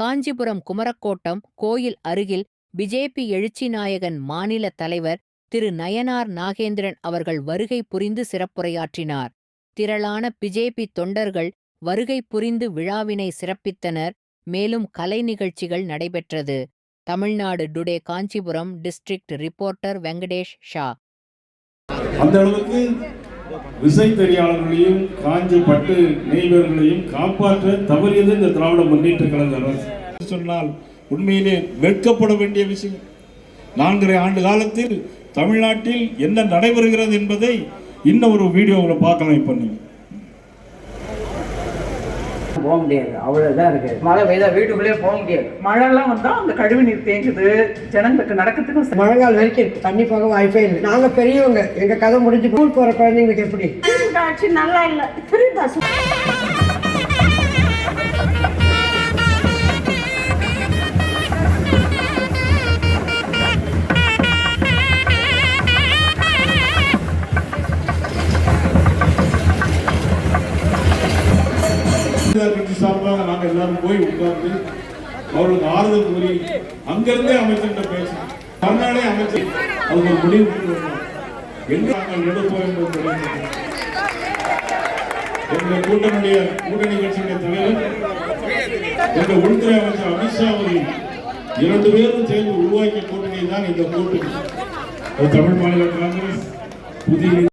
காஞ்சிபுரம் குமரக்கோட்டம் கோயில் அருகில் பிஜேபி எழுச்சி நாயகன் மாநில தலைவர் திரு நயனார் நாகேந்திரன் அவர்கள் வருகை புரிந்து சிறப்புரையாற்றினார். திரளான பிஜேபி தொண்டர்கள் வருகை புரிந்து விழாவினை சிறப்பித்தனர். மேலும் கலை நிகழ்ச்சிகள் நடைபெற்றது. Tamil Nadu today Kanchipuram district reporter Venkatesh Shah. அந்த அளவுக்கு விசைத்தறியாளர்களையும் காஞ்சி பட்டு நெய்வர்களையும் காப்பாற்ற தவறியது இந்த திராவிட முன்னேற்ற கழக அரசு. சொன்னால் உண்மையிலே வெட்கப்பட வேண்டிய விஷயம். நான்கரை ஆண்டு காலத்தில் தமிழ்நாட்டில் என்ன நடைபெறுகிறது என்பதை இன்னும் ஒரு வீடியோவில் பார்க்கலாம் இப்போ நீங்கள் போக முடியாது அவ்வளோதான் இருக்கு மழை பெய்தா வீட்டுக்குள்ளேயே போக முடியாது மழைலாம் வந்தா அந்த கழிவு நீர் தேங்குது ஜனங்களுக்கு நடக்கிறதுக்கும் மழைக்காலம் வரைக்கும் இருக்கு தண்ணி போக வாய்ப்பே இல்லை நாங்க பெரியவங்க எங்க கதை முடிஞ்சு ஸ்கூல் போற குழந்தைங்களுக்கு எப்படி ஆட்சி நல்லா இல்லை கட்சி சார்பாக நாங்கள் எல்லாரும் போய் உட்கார்ந்து அவர்களுக்கு ஆறுதல் கூறி அங்கிருந்தே அமைச்சர்கிட்ட பேசி கர்நாடக அமைச்சர் அவங்க ஒரு முடிவு கொண்டு நாங்கள் எடுப்போம் என்பது எங்கள் கூட்டணிய கூட்டணி கட்சியுடைய தலைவர் எங்கள் உள்துறை அமைச்சர் அமித்ஷா அவர்கள் இரண்டு பேரும் சேர்ந்து உருவாக்கிய கூட்டணி தான் இந்த கூட்டணி. அது தமிழ் மாநில காங்கிரஸ் புதிய